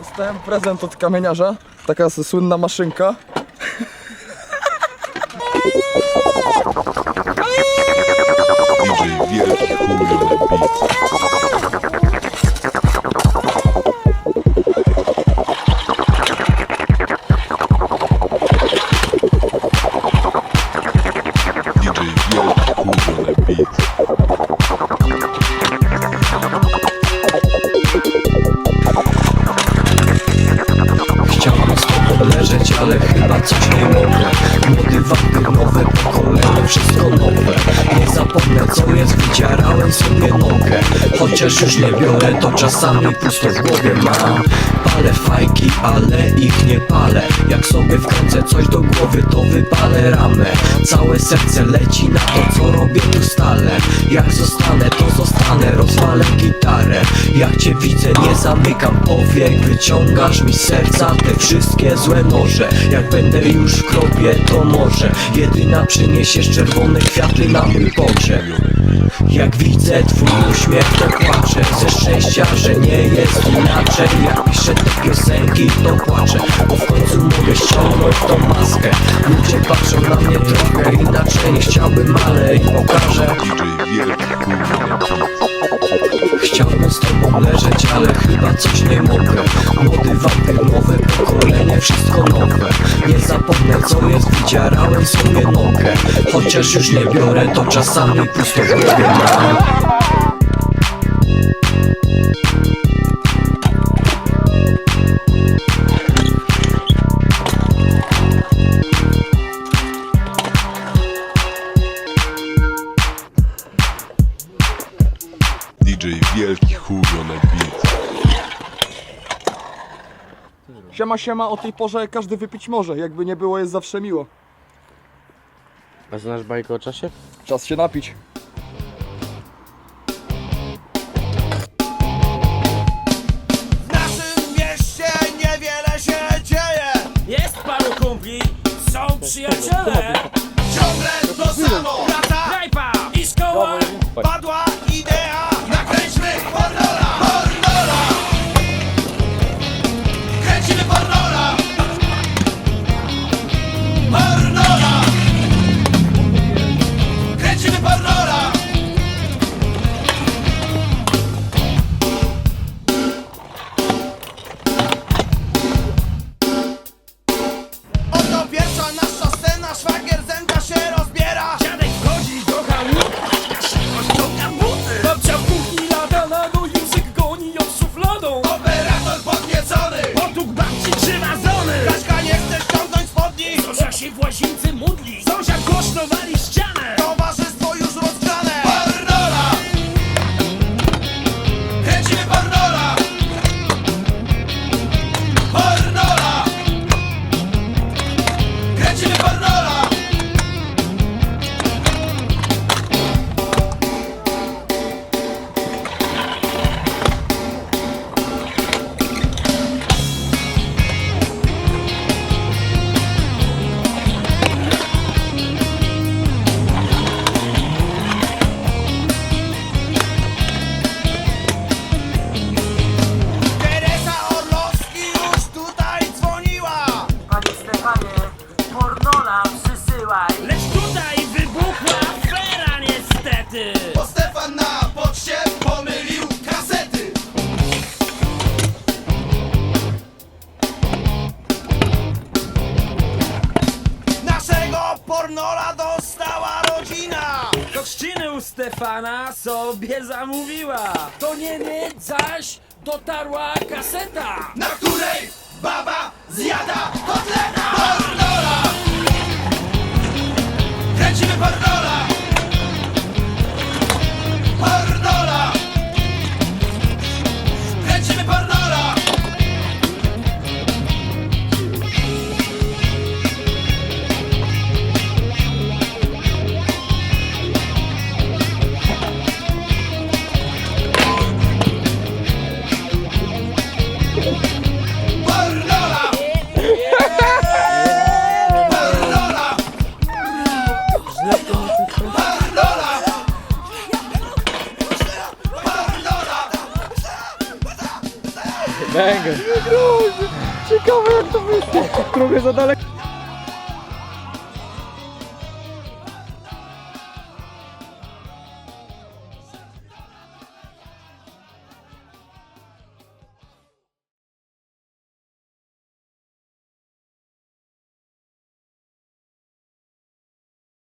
Dostałem prezent od kamieniarza. Taka słynna maszynka. Beat. Pokolenie, wszystko nowe Nie jest, wydzierałem sobie nogę. Chociaż już nie biorę, to czasami pusto w głowie mam. Palę fajki, ale ich nie palę. Jak sobie wkręcę coś do głowy, to wypalę ramę. Całe serce leci na to, co robię tu stale. Jak zostanę, to zostanę, rozwalę gitarę. Jak cię widzę, nie zamykam powiek Wyciągasz mi serca te wszystkie złe noże. Jak będę już w kropie, to może. Jedyna przyniesiesz czerwone kwiaty na mój pogrzeb jak widzę twój uśmiech to płaczę. Ze szczęścia, że nie jest inaczej. Jak piszę te piosenki to płaczę Bo w końcu mogę ściągnąć tą maskę. Ludzie patrzą na mnie trochę inaczej. Chciałbym, ale i pokażę. Chciałbym z tobą leżeć, ale chyba coś nie mogę. Młody wampir, nowe pokolenie, wszystko nowe. Nie zapomnę co jest, wydzierałem sobie nogę Chociaż już nie biorę, to czasami pusto w DJ Wielki Chujowy Siema, siema, o tej porze każdy wypić może. Jakby nie było, jest zawsze miło. A znasz bajkę o czasie? Czas się napić. W naszym mieście niewiele się dzieje Jest paru kumpli, są przyjaciele Ciągle to samo pornola dostała rodzina! Do chrzciny u Stefana sobie zamówiła. To Niemiec zaś dotarła kaseta. Na której baba zjada kotleta! Pornola Kręcimy pornola Banger. Ciekawe jak to wyszło. Trochę za daleko.